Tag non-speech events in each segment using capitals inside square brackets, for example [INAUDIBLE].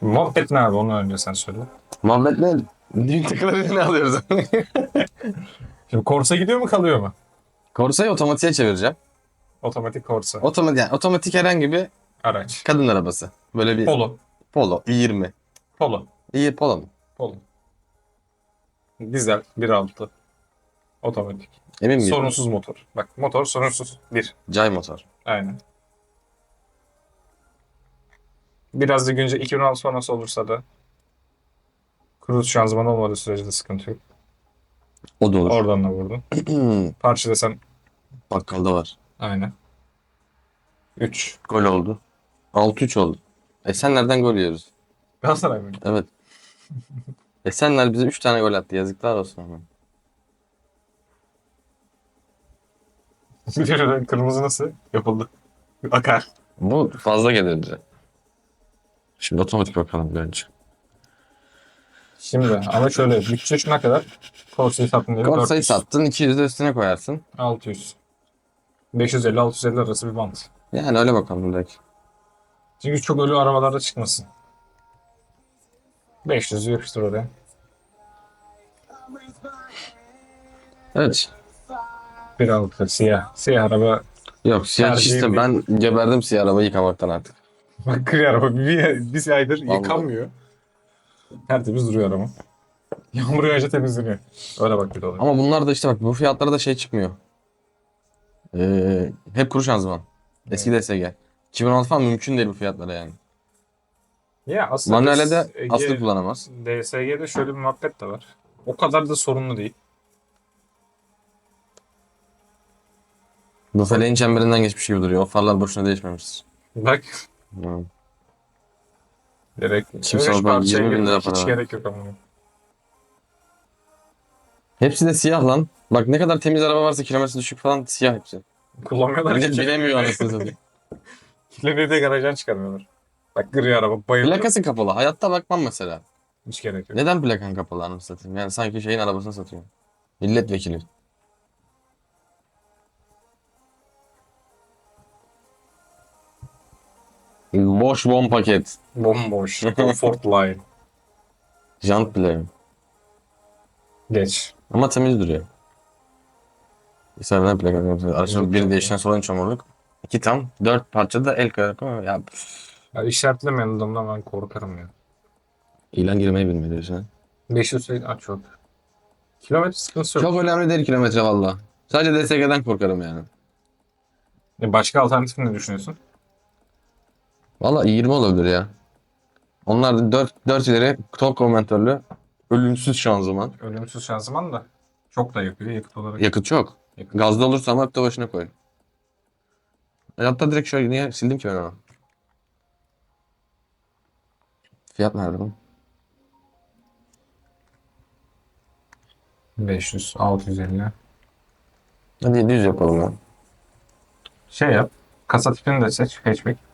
Muhabbet ne abi onu önce sen söyle. Muhammed ne? Düğün takıları ne alıyoruz? [LAUGHS] Şimdi Corsa gidiyor mu kalıyor mu? Corsa'yı otomatiğe çevireceğim. Otomatik Corsa. Otomatik, yani otomatik herhangi bir Araç. kadın arabası. Böyle bir Polo. Polo. i20. Polo. İyi Polo mu? Polo. Dizel 1.6. Otomatik. Emin miyim? Sorunsuz motor. Bak motor sorunsuz. Bir. Cay motor. Aynen. Biraz da günce 2006 sonrası olursa da cruise şanzıman olmadığı sürece de sıkıntı yok. O da olur. Oradan da vurdun. [CLEARS THROAT] Parça desen Bakkalda var. aynen. 3. Gol oldu. 6-3 oldu. Esenler'den gol yiyoruz. Galatasaray mı? Evet. Esenler bize 3 tane gol attı. Yazıklar olsun ama. [LAUGHS] De kırmızı nasıl yapıldı? Akar. Bu fazla gelir bize. Şimdi otomatik bakalım bence. Şimdi ama şöyle [LAUGHS] bütçe şuna kadar Corsa'yı sattın diye Corsa'yı 400, sattın 200 de üstüne koyarsın. 600. 550-650 arası bir bant. Yani öyle bakalım direkt. Çünkü çok ölü arabalarda çıkmasın. 500 yapıştır oraya. Evet. 1.6 siyah. Siyah araba. Yok siyah Tercih işte değil. ben geberdim siyah arabayı yıkamaktan artık. Bak gri araba bir, bir aydır Vallahi. yıkanmıyor. Tertemiz duruyor araba. Yağmur yağınca temizleniyor. Öyle bak bir de. Ama bunlar da işte bak bu fiyatlara da şey çıkmıyor. Ee, hep kuru şanzıman. Eski DSG. 2016 falan mümkün değil bu fiyatlara yani. Ya aslında Manuelde de aslı kullanamaz. DSG'de şöyle bir muhabbet de var. O kadar da sorunlu değil. Bu feleğin çemberinden geçmiş gibi duruyor. O farlar boşuna değişmemiştir. Bak Hı. gerek. Kimse parçaya 20 bin lira hiç para gerek yok ama. Hepsi de siyah lan. Bak ne kadar temiz araba varsa kilometresi düşük falan siyah hepsi. Kullanmıyorlar Millet [LAUGHS] bilemiyor anasını satayım. Kilometre de garajdan çıkarmıyorlar. Bak gri araba bayılıyor. Plakası kapalı. Hayatta bakmam mesela. Hiç gerek yok. Neden plakan kapalı anasını satayım? Yani sanki şeyin arabasını satıyor. Milletvekili. Boş bon paket. Bomboş. [LAUGHS] Comfort line. Jant bile. Geç. Ama temiz duruyor. İsterden plaka kapatıyor. Aracın biri değişen solun çamurluk. İki tam. Dört parça da el ama ya. Ya işaretlemeyen adamdan ben korkarım ya. İlan girmeyi bilmiyor diyorsun. 500 sayı aç yok. Kilometre sıkıntısı yok. Çok önemli değil kilometre valla. Sadece DSG'den korkarım yani. E, Başka alternatif ne düşünüyorsun? Valla 20 olabilir ya. Onlar da 4, 4 ileri top komentörlü ölümsüz şanzıman. Ölümsüz şanzıman da çok da yakıyor yakıt olarak. Yakıt çok. Yakıt. Gazda olursa ama hep de başına koy. E, Hatta direkt şöyle niye sildim ki ben onu? Fiyat nerede bu? 500, 650. Hadi 700 yapalım ya. Şey yap. Kasa tipini de seç. Hatchback.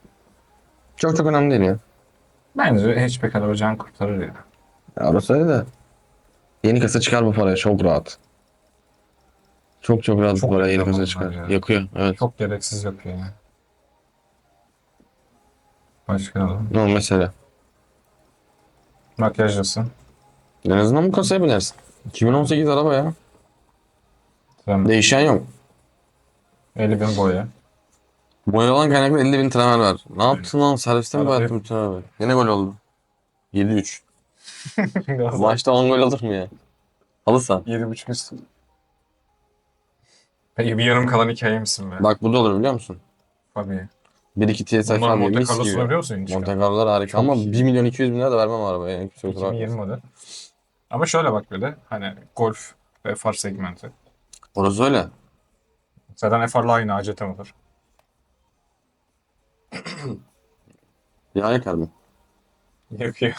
Çok çok önemli değil ya. Bence hatchback araba can kurtarır ya. Ya orası öyle de. Yeni kasa çıkar bu paraya çok rahat. Çok çok rahat Çok bu paraya yeni yakıyor kasa çıkar. ya. Yakıyor evet. Çok gereksiz yapıyor ya. Başka alalım. Ne mesela? Makyajlısın. En azından bu kasaya binersin. 2018 araba ya. Tren, Değişen yok. 50 bin boya. Boyalan kaynaklı 50 bin tramer var. Ne yaptın lan? Serviste mi boyattın bütün arabayı? Yine gol oldu. 7-3. Maçta 10 gol olur mu ya? Alırsan. 7.5 üstü. Peki bir yarım kalan hikaye misin be? Bak bu da olur biliyor musun? Tabii. 1-2 TSI Bunlar falan Monte mis Carlo'sunu gibi. biliyor musun? Monte Carlo'lar harika Çok ama iyi. 1 milyon 200 bin lira da vermem arabaya. Yani kimse kusura 2020 bakmasın. model. Ama şöyle bak böyle hani Golf ve FR segmenti. Orası öyle. Zaten FR'la aynı ACT motor. Yağ yakar mı? Yakıyor.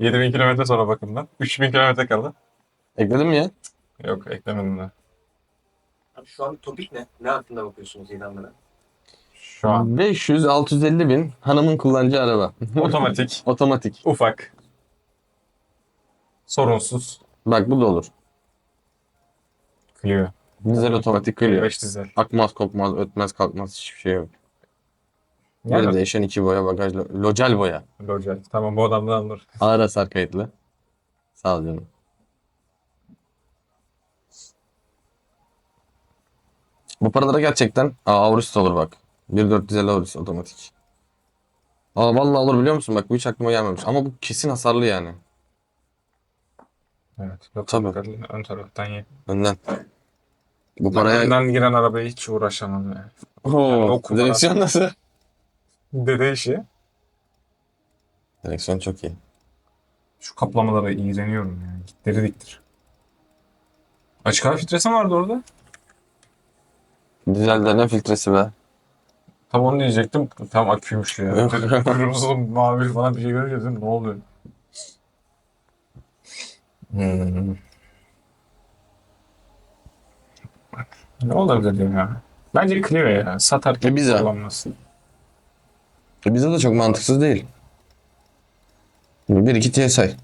7000 kilometre sonra bakımdan. 3000 kilometre kaldı. Ekledin mi ya? Yok eklemedim de. Abi şu an topik ne? Ne hakkında bakıyorsunuz ilanlara? Şu an 500-650 bin hanımın kullanacağı araba. otomatik, [LAUGHS] Otomatik. ufak, sorunsuz, Bak bu da olur. Clio. Dizel otomatik Clio. 5 dizel. Akmaz kokmaz ötmez kalkmaz hiçbir şey yok. Böyle Yani. değişen iki boya bagaj. lo- Locel boya. Locel. Tamam bu adamdan dur. Ağır hasar kayıtlı. Sağ ol canım. Bu paralara gerçekten Aa, Aurus da olur bak. 1450 Aurus otomatik. Aa vallahi olur biliyor musun? Bak bu hiç aklıma gelmemiş. Ama bu kesin hasarlı yani. Evet. Yok, Tabii. bakalım, Ön taraftan ye. Önden. Bu paraya... önden giren arabaya hiç uğraşamam yani. Oo, o kumara- direksiyon nasıl? Dede işi. Direksiyon çok iyi. Şu kaplamalara iğreniyorum yani. Gitleri diktir. Açık hava filtresi mi vardı orada? Dizelden ne filtresi be? Tam onu diyecektim. Tam aküymüş ya. Dedim, Kırmızı, mavi falan bir şey görünce dedim ne oluyor? Hmm. Ne olabilir ya? Bence Clio ya. Satarken E, bize. kullanmasın. E bize de çok mantıksız değil. Bir iki TSI.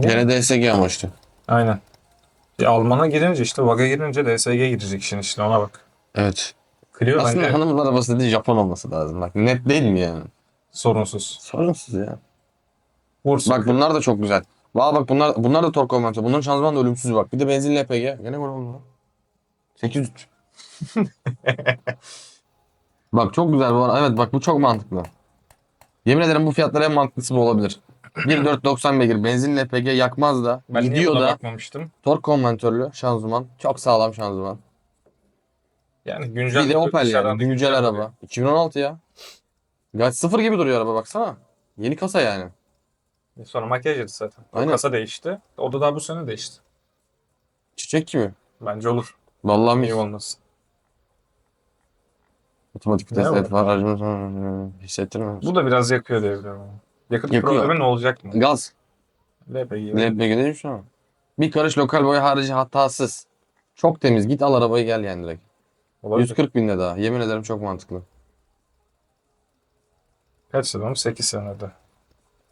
Gene DSG ama işte. Aynen. Ya Alman'a girince işte VAG'a girince DSG girecek işin içine ona bak. Evet. Clio Aslında bence hanımın arabası değil Japon olması lazım. Bak net değil mi yani? sorunsuz. Sorunsuz ya. Vursun. Bak bunlar da çok güzel. Valla bak bunlar bunlar da tork konventör. Bunların şanzıman da ölümsüz bak. Bir de benzinli LPG. Gene gol oldu lan. 800. [LAUGHS] bak çok güzel bu arada. Evet bak bu çok mantıklı. Yemin ederim bu fiyatlara en mantıklısı bu olabilir. 1.490 beygir benzinli LPG yakmaz da. ben niye gidiyor buna da. bakmamıştım? Tork konventörlü şanzıman. Çok sağlam şanzıman. Yani güncel Bir de Opel dışarıdan yani. Güncel güncel araba. 2016 ya. Gayet sıfır gibi duruyor araba baksana. Yeni kasa yani. Sonra makyaj etti zaten. O Aynen. kasa değişti. O da daha bu sene değişti. Çiçek gibi. Bence olur. Vallahi mis. İyi olmasın. Otomatik Ne vites var? evet var. Aracımız hissettirmiyor. Bu da biraz yakıyor diye biliyorum. ama. Yakıt Yakıyor. problemi ne olacak mı? Gaz. LPG. LPG değil şu an. Bir karış lokal boya harici hatasız. Çok temiz. Git al arabayı gel yani direkt. Olabilir. 140 binde daha. Yemin ederim çok mantıklı. Kaç sene 8 senede.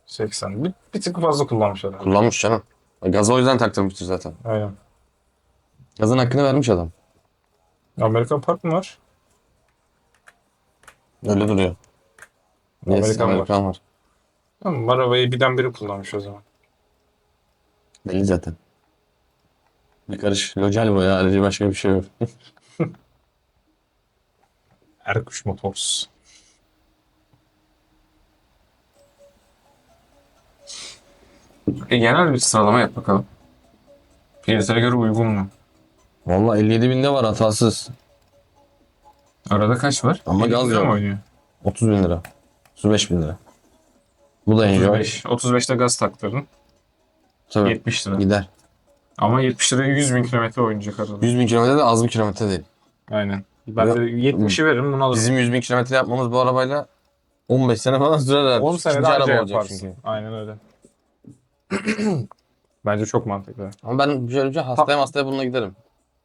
80. Bir, bir tık fazla kullanmış adam. Kullanmış canım. Gazı o yüzden taktırmıştır zaten. Aynen. Gazın hakkını vermiş adam. Amerikan Park mı var? Öyle duruyor. Yes, Amerikan var. Amerikan var. Tamam, arabayı birden biri kullanmış o zaman. Belli zaten. Bir karış locel boya harici başka bir şey yok. [LAUGHS] Erkuş Motors. E, genel bir sıralama yap bakalım. Piyasalara göre uygun mu? Valla 57 binde var hatasız. Arada kaç var? Ama gaz yok. mı oynuyor? 30 bin lira. 35 bin lira. Bu da Enjoy. 35. 35'te gaz taktırdın. Tabii 70 lira. gider. Ama 70 liraya 100 bin kilometre oynayacak arada. 100 bin kilometre de az bir kilometre değil. Aynen. Ben de 70'i veririm bunu alırım. Bizim 100 bin kilometre yapmamız bu arabayla 15 sene falan sürer herhalde. 10 senede İkinci anca araba olacak yaparsın. çünkü. Aynen öyle. [CLEARS THROAT] Bence çok mantıklı. Ama ben şöyle bir şey hastaya hastaya bununla giderim.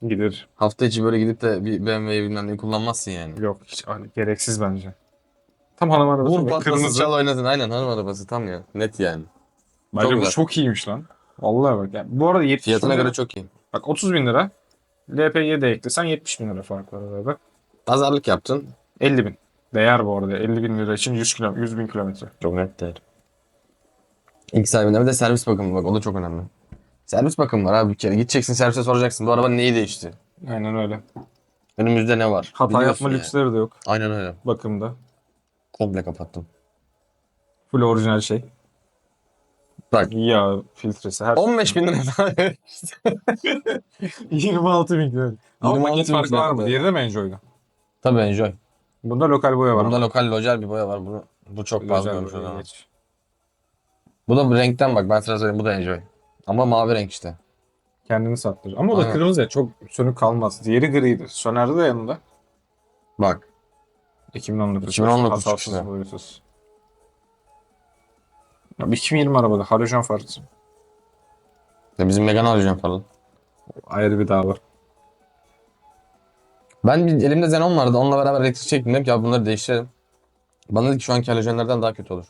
Gider. Hafta içi böyle gidip de bir BMW'yi bilmem neyi kullanmazsın yani. Yok hiç hani gereksiz bence. Tam hanım arabası. Vur patlasın Kırmızı. çal oynasın. Aynen hanım arabası tam ya. Net yani. Bence Çok bu güzel. çok iyiymiş lan. Vallahi bak. Yani bu arada 70 Fiyatına bin lira- göre çok iyi. Bak 30 bin lira. LPG de eklesen 70 bin lira fark var arada. Pazarlık yaptın. 50 bin. Değer bu arada. 50 bin lira için 100, kilo, 100 bin kilometre. Çok net değer. İlk sahibinden bir de servis bakımı bak o da çok önemli. Servis bakımı var abi bir kere. Gideceksin servise soracaksın bu arabanın neyi değişti? Aynen öyle. Önümüzde ne var? Hata Biliyorsun yapma yani. lüksleri de yok Aynen öyle. bakımda. Komple kapattım. Full orijinal şey. Bak. Yağ filtresi her 15 bin lira daha. [LAUGHS] 26 [LAUGHS] bin kilometre. Ama 26 paket bin farkı var mı? Diğeri de mi Enjoy'da? Tabii Enjoy. Bunda lokal boya var. Bunda lokal locel bir boya var. Bu, bu çok fazla Özel olmuş o boya zaman. geç. Bu da bu renkten bak ben sana söyleyeyim bu da Enjoy. Ama mavi renk işte. Kendini sattırır. Ama o da Aynen. kırmızı ya çok sönük kalmaz. Diğeri griydi. Sönerdi de yanında. Bak 2019. 2019 Hatasız çıktı. boyasız. Ya 2020 arabada halojen farkı. ya bizim Megane alacağım falan. Ayrı bir dava. Ben bir, elimde Xenon vardı. Onunla beraber elektrik çektim. Dedim ki ya bunları değiştirelim. Bana dedi ki şu anki halojenlerden daha kötü olur.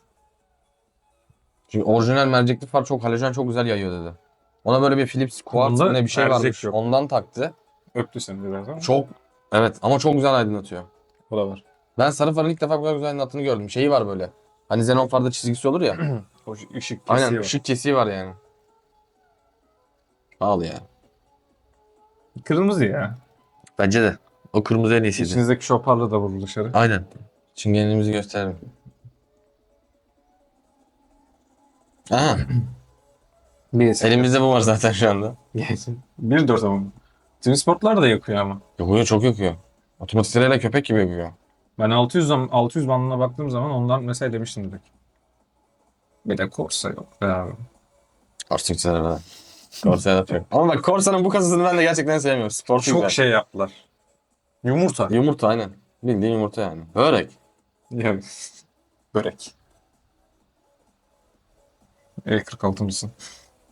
Çünkü orijinal mercekli far çok halojen çok güzel yayıyor dedi. Ona böyle bir Philips Quartz Bunda ne bir şey mercek varmış. yok. Ondan taktı. Öptü seni biraz ama. Çok evet ama çok güzel aydınlatıyor. O da var. Ben sarı farın ilk defa bu kadar güzel aydınlattığını gördüm. Şeyi var böyle. Hani xenon farda çizgisi olur ya. [CLEARS THROAT] O ışık Aynen kesiyor. ışık kesiği var yani. Pahalı ya. Kırmızı ya. Bence de. O kırmızı en iyisiydi. İçinizdeki şoparlı da vurur dışarı. Aynen. Çingenliğimizi gösterelim. Aha. Elimizde bu var zaten şu anda. Bir dört ama. Twin Sportlar da yakıyor ama. Yakıyor çok yakıyor. Otomatik sırayla köpek gibi yakıyor. Ben 600 zam- 600 bandına baktığım zaman ondan mesela demiştim direkt. Bir de Corsa yok be abi. Artık güzel arada. Da yok. [LAUGHS] Ama bak Corsa'nın bu kasasını ben de gerçekten sevmiyorum. Spor Çok şey yaptılar. Yumurta. Yumurta aynen. Bildiğin yumurta yani. Börek. Ya, [LAUGHS] börek. E46 mısın?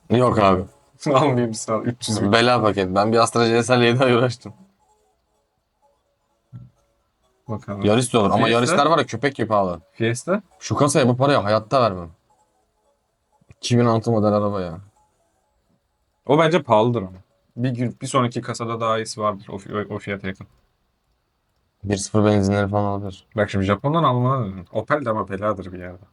Yok abi. [LAUGHS] Almayayım sana 300 bin. Bela paket. Ben bir Astra CSL 7 ay uğraştım. Bakalım. Yaris de olur. Ama Fiesta? Yaris'ler var ya köpek gibi pahalı. Fiesta? Şu kasaya bu parayı hayatta vermem. 2006 model araba ya. O bence pahalıdır ama. Bir gün bir sonraki kasada daha iyisi vardır o, fi- o fiyata yakın. 1.0 benzinleri falan alabilir. Bak şimdi Japon'dan Alman'a dönün. Opel de ama beladır bir yerde.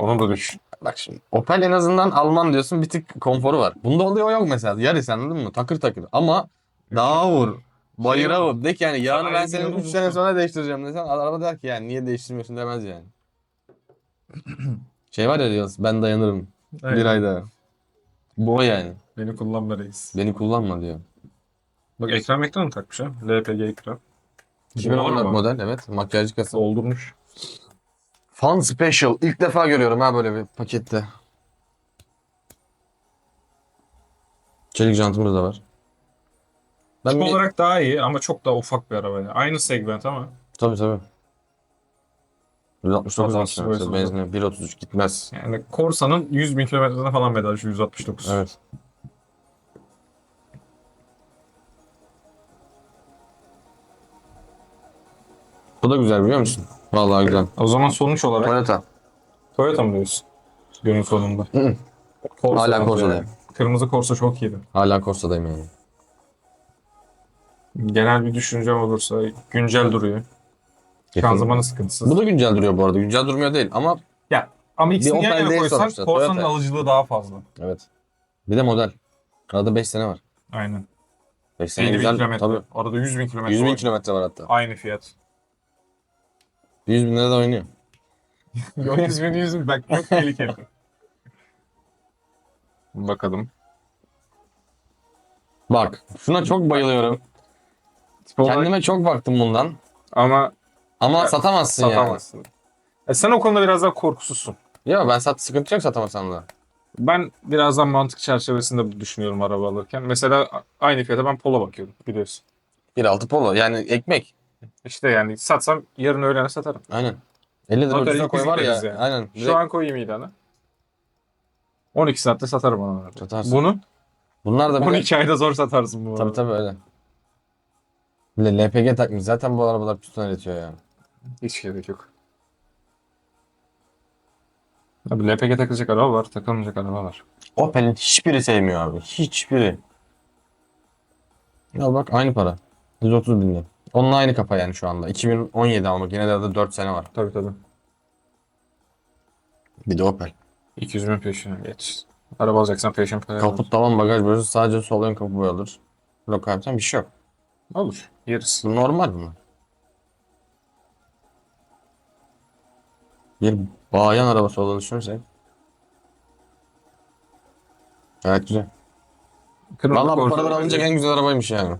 Onu da düşün. Bak şimdi Opel en azından Alman diyorsun bir tık konforu var. Bunda oluyor yok mesela. Yaris anladın mı? Takır takır. Ama dağa vur. Bayıra vur. De ki yani yarın ben Aynen öyle 3 sene sonra değiştireceğim desen araba der ki yani niye değiştirmiyorsun demez yani. [CLEARS THROAT] şey var ya diyoruz ben dayanırım. Bir ayda. Bu o yani. Beni kullanma reis. Beni kullanma diyor. Bak ekran ekranı takmış ha. LPG ekran. 2014 Doğru. model evet. Makyajcı kasa. Doldurmuş. Fun Special. İlk defa görüyorum ha böyle bir pakette. Çelik jantımız da var. Ben Tip bir... olarak daha iyi ama çok daha ufak bir araba. Yani. Aynı segment ama. Tabii tabii. 169 Hatasız basıyor. boyası Benzine 1.33 gitmez. Yani Corsa'nın 100 bin kilometrede falan bedel şu 169. Evet. Bu da güzel biliyor musun? Vallahi güzel. O zaman sonuç olarak Toyota. Toyota mı diyorsun? Günün sonunda. Hı. Corsa Hala bence Corsa'dayım. Kırmızı Corsa çok iyiydi. Hala Corsa'dayım yani. Genel bir düşüncem olursa güncel duruyor. Şanzımanı sıkıntısız. Bu da güncel duruyor bu arada. Güncel durmuyor değil ama Ama ikisini yan Opel yana değil koysan sonuçta, Corsa'nın Toyota. alıcılığı daha fazla. evet. Bir de model. Arada 5 sene var. Aynen. 5 sene 50 bin güzel. kilometre. Tabii. Arada 100 bin kilometre 100 bin var. kilometre var hatta. Aynı fiyat. 100 bin lira da oynuyor. [LAUGHS] 100 bin 100 bin bak çok tehlikeli. Bakalım. Bak şuna çok bayılıyorum. Tip olarak- Kendime çok baktım bundan. Ama Ama Evet, satamazsın yani. satamazsın. E sen o konuda biraz daha korkusuzsun. Ya ben sat sıkıntı yok satamazsam da. Ben birazdan mantık çerçevesinde düşünüyorum araba alırken. Mesela aynı fiyata ben Polo bakıyordum biliyorsun. 1.6 Polo yani ekmek. İşte yani satsam yarın öğlene satarım. Aynen. 50 lira Bakarız, ucuza koy var ya. yani. Aynen. Şu an koyayım ilana. 12 saatte satarım onu. Satarsın. Bunu Bunlar da bir 12 ayda zor satarsın bu Tabii arada. tabii öyle. Bir de LPG takmış. Zaten bu arabalar piston üretiyor yani. Hiç gerek yok. Abi LPG takılacak araba var, takılmayacak araba var. Opel'in hiçbiri sevmiyor abi. Hiçbiri. Ya bak aynı para. 130 bin lira. Onunla aynı kafa yani şu anda. 2017 ama yine de arada 4 sene var. Tabii tabii. Bir de Opel. 200 bin peşine geç. Araba alacaksan peşin para Kaput tavan bagaj boyası sadece sol ön kapı boyalıdır. Lokal yapsan bir şey yok. Olur. Yeriz. Bu normal bunlar. Bir bayan arabası olduğunu düşünürsek. Evet güzel. Kırmızı Valla bu paralar alınacak en güzel arabaymış yani.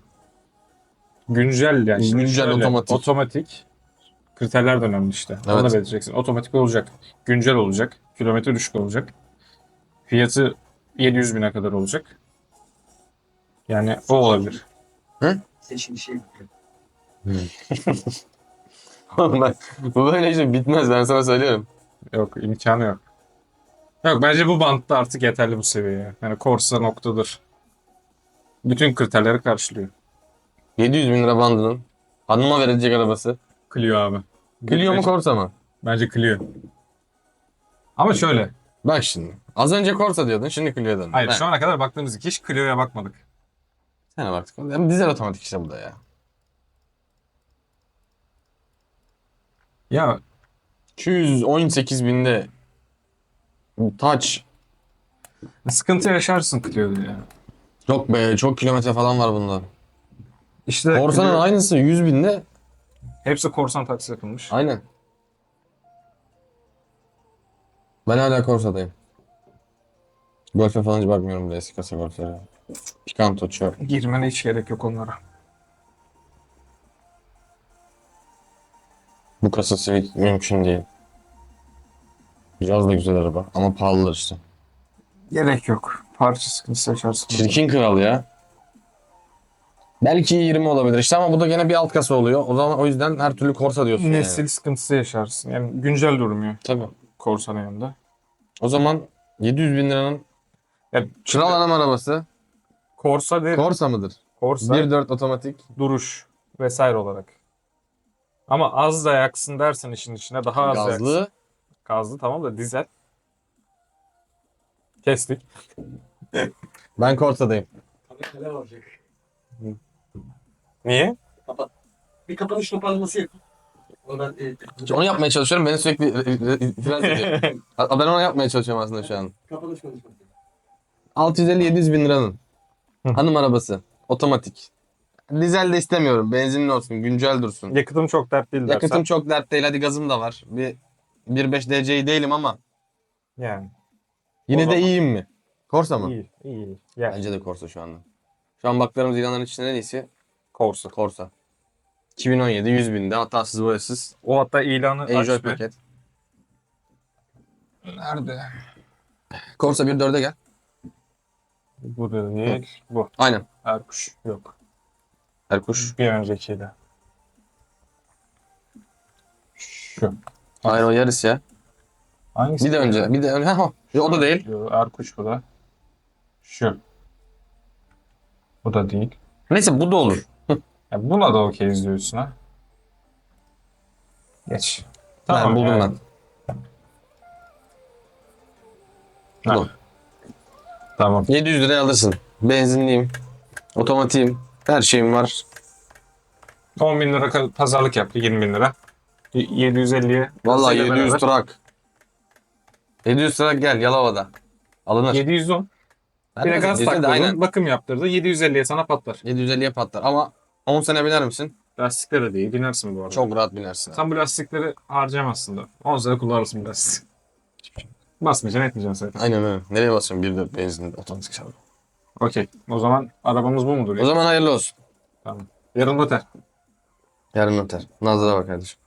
Güncel yani. Şimdi Güncel, şöyle, otomatik. Otomatik. Kriterler de önemli işte. Onu Evet. da belirteceksin. Otomatik olacak. Güncel olacak. Kilometre düşük olacak. Fiyatı 700 bine kadar olacak. Yani o olabilir. Seçin şey [LAUGHS] Bak, bu böyle işte bitmez ben sana söylüyorum. Yok imkanı yok. Yok bence bu bantta artık yeterli bu seviyeye. Yani Corsa noktadır. Bütün kriterleri karşılıyor. 700 bin lira bandının hanıma verilecek arabası. Clio abi. Clio mu Bence- Corsa mı? Bence Clio. Ama şöyle. Bak şimdi. Az önce Corsa diyordun şimdi Clio dedin. Hayır Ha, şu ana kadar baktığımız iki hiç Clio'ya bakmadık. Sana baktık. Hem dizel otomatik işte bu da ya. Ya 218 binde Touch. sıkıntı yaşarsın Clio'da ya. Yok be çok kilometre falan var bunda. İşte Corsa'nın Clio- aynısı 100 binde. hepsi korsan taksi yapılmış. Aynen. Ben hala Corsa'dayım. Golf'e falan hiç bakmıyorum bile eski kasa Golf'lere. Picanto çöp. Girmene hiç gerek yok onlara. Bu kasa Civic mümkün değil. Biraz da güzel araba ama pahalılar işte. Gerek yok. Parça sıkıntısı yaşarsın. Çirkin kral ya. Belki 20 olabilir işte ama bu da gene bir alt kasa oluyor. O zaman o yüzden her türlü Corsa diyorsun yani. Nesil sıkıntısı yaşarsın. Yani güncel durmuyor Tabii. korsanın yanında. O zaman 700 bin liranın Ya kral anam arabası. Corsa değil. Corsa mıdır? Corsa 1.4 otomatik. duruş vesaire olarak. Ama az da yaksın dersen işin içine daha az yaksın. Gazlı. Gazlı tamam da dizel. Kestik. Ben Corsa'dayım. Tabii neler olacak. Niye? Bir kapanış toparlaması yap. Onu ben e, Onu yapmaya çalışıyorum. Beni sürekli itiraz ediyor. [LAUGHS] Ha, ben onu yapmaya çalışıyorum aslında şu an. kapanış konuşması. 650-700 bin liranın. Hı. Hanım arabası. Otomatik. Dizel de istemiyorum. Benzinli olsun. Güncel dursun. Yakıtım çok dert değil dersen. Yakıtım çok dert değil. Hadi gazım da var. Bir 1.5 DC'yi değilim ama Yani. yine O de zaman- iyiyim mi? Corsa mı? İyi. iyi. Yani. Bence de Corsa şu anda. Şu an baktığımız ilanların içinde en iyisi Corsa. Corsa. 2017 100 binde hatasız boyasız. O hatta ilanı Enjoy aç bir. paket. Nerede? Corsa 1.4'e gel. Bu değil. Bu. Aynen. Erkuş. Yok. Erkuş. Bir öncekiyle. Şu. Aynen o yarıs ya. Hangisi? Bir de önce. Bir de önce. Ha, o. o da değil. Yo, Erkuş bu da. Şu. Bu da değil. Neyse bu da olur. Ya buna da okeyiz diyorsun ha. Geç. ben buldum yani. Ha. Buldum. Tamam. 700 liraya alırsın. Benzinliyim. Otomatiğim. Her şeyim var. 10 bin lira pazarlık yaptı 20 bin lira. Y- 750'ye. Vallahi kasayla 700 beraber. trak. 700 trak gel Yalova'da. Alınır. 710. Bir de gaz 700 de taktırdın, bakım yaptırdı. 750'ye sana patlar. 750'ye patlar ama 10 sene biner misin? Lastikleri değil, binersin bu arada. Çok rahat binersin. Sen bu lastikleri harcamazsın da. 10 sene kullanırsın bu lastik. Basmayacaksın, etmeyeceksin zaten. Aynen öyle. Nereye basıyorum? 1.4 benzinli otomatik şarj. Okey. O zaman arabamız bu mudur? O zaman hayırlı olsun. Tamam. Yarın noter. Yarın noter. Nazlı'da bak kardeşim.